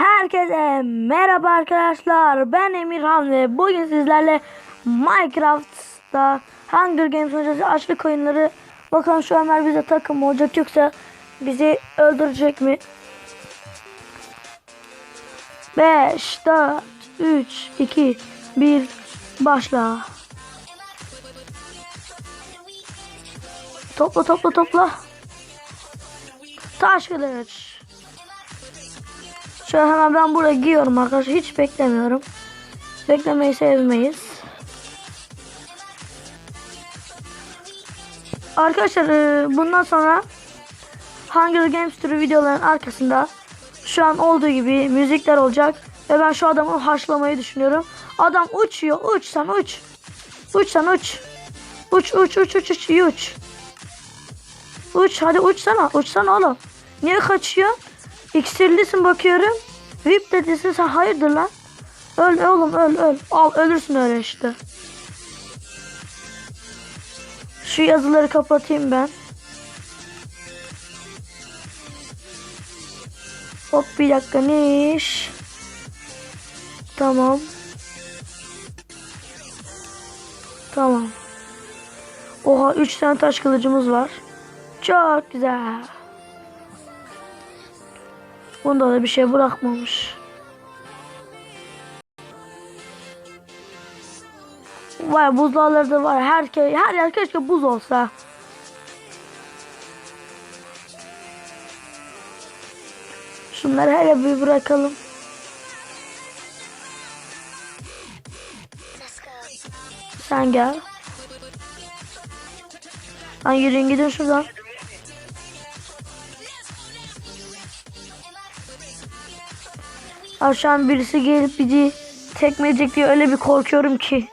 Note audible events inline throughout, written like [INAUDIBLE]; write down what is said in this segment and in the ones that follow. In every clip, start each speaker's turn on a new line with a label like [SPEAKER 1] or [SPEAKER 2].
[SPEAKER 1] Herkese merhaba arkadaşlar. Ben Emirhan ve bugün sizlerle Minecraft'ta Hunger Games oynayacağız. Açlık oyunları. Bakalım şu Ömer bize takım mı olacak yoksa bizi öldürecek mi? 5, 4, 3, 2, 1 başla. Topla topla topla. Taş kılıç. Şöyle hemen ben buraya giyiyorum arkadaşlar. Hiç beklemiyorum. Beklemeyi sevmeyiz. Arkadaşlar e, bundan sonra Hunger Games türü videoların arkasında şu an olduğu gibi müzikler olacak. Ve ben şu adamı haşlamayı düşünüyorum. Adam uçuyor. Uç sen uç. Uç sen uç. Uç uç uç uç uç uç. Uç hadi uçsana. Uçsana oğlum. Niye kaçıyor? İksirlisin bakıyorum. VIP dedisin sen hayırdır lan? Öl oğlum öl öl. Al ölürsün öyle işte. Şu yazıları kapatayım ben. Hop bir dakika ne iş? Tamam. Tamam. Oha 3 tane taş kılıcımız var. Çok güzel. Bunda da bir şey bırakmamış. Vay buzlarları da var. Her, her yer keşke buz olsa. Şunları hele bir bırakalım. Sen gel. Lan yürüyün gidin şuradan. An birisi gelip bizi tekmeleyecek diye öyle bir korkuyorum ki.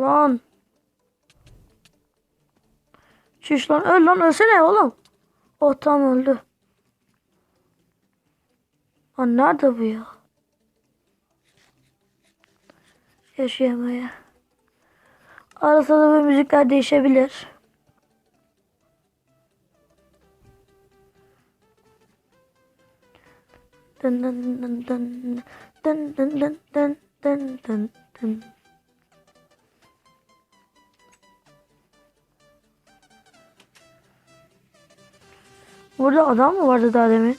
[SPEAKER 1] Lan. Şiş lan öl lan ölsene oğlum. Oh tamam öldü. Lan nerede bu ya? Yaşayamaya. Arasında da böyle müzikler değişebilir. Dın dın dın dın dın dın dın dın dın dın dın. Burada adam mı vardı daha demin?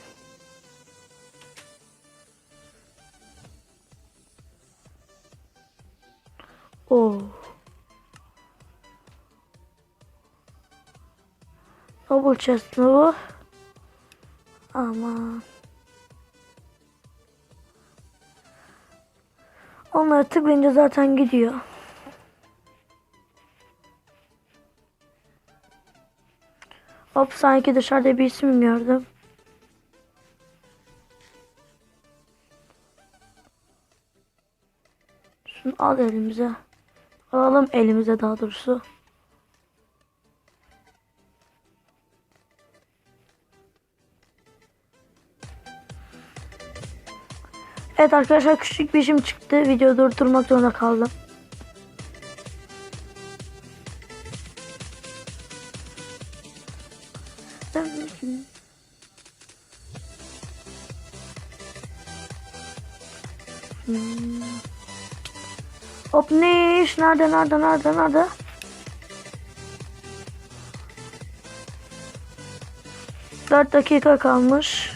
[SPEAKER 1] Oo. Double chest mi bu? Aman. Onları tıklayınca zaten gidiyor. Hop sanki dışarıda bir isim gördüm. Şunu al elimize. Alalım elimize daha doğrusu. Evet arkadaşlar küçük bir işim çıktı. Videoyu durdurmak zorunda kaldım. Hmm. Hop ne iş? Nerede nerede nerede nerede? Dört dakika kalmış.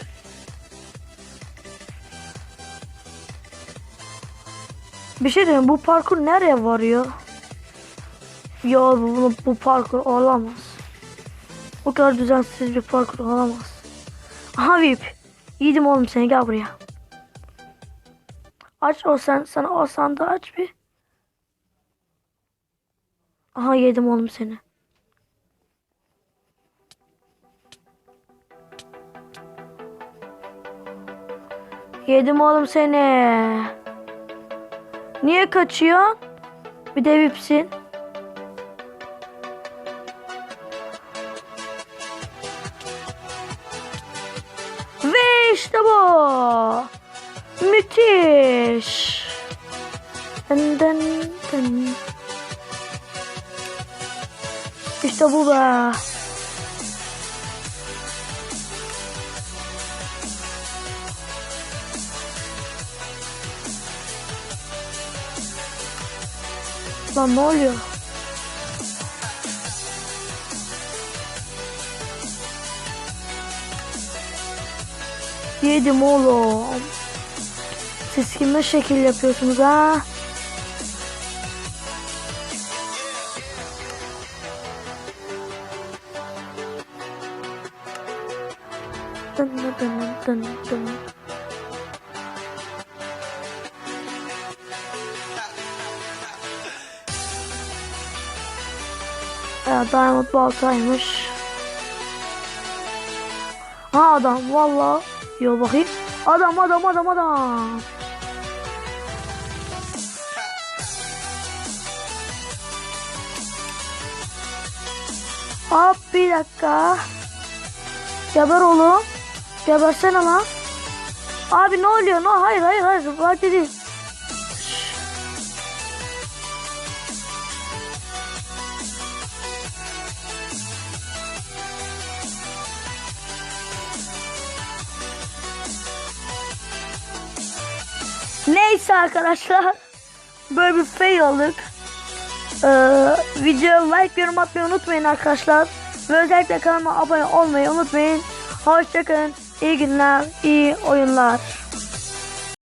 [SPEAKER 1] Bir şey diyeyim bu parkur nereye varıyor? Ya bu, bu parkur olamaz. Bu kadar düzensiz bir parkur olamaz. Aha VIP. Yedim oğlum seni gel buraya. Aç o sen sana o sandığı aç bir. Aha yedim oğlum seni. Yedim oğlum seni. Niye kaçıyorsun? Bir de vipsin. Ve işte bu. Müthiş. Dın dın dın. İşte bu be. Lan ne oluyor? Yedim oğlum. Siz kime şekil yapıyorsunuz ha? Dın dın dın dın. Ya Diamond baltaymış. Ha adam valla. Yo bakayım. Adam adam adam adam. Hop bir dakika. Geber oğlum. Gebersene lan. Abi ne oluyor? No, hayır hayır hayır. Vakti değil. Neyse arkadaşlar. [LAUGHS] Böyle bir fail olduk. Ee, videoya like yorum atmayı unutmayın arkadaşlar. Ve özellikle kanalıma abone olmayı unutmayın. Hoşçakalın. İyi günler, iyi oyunlar.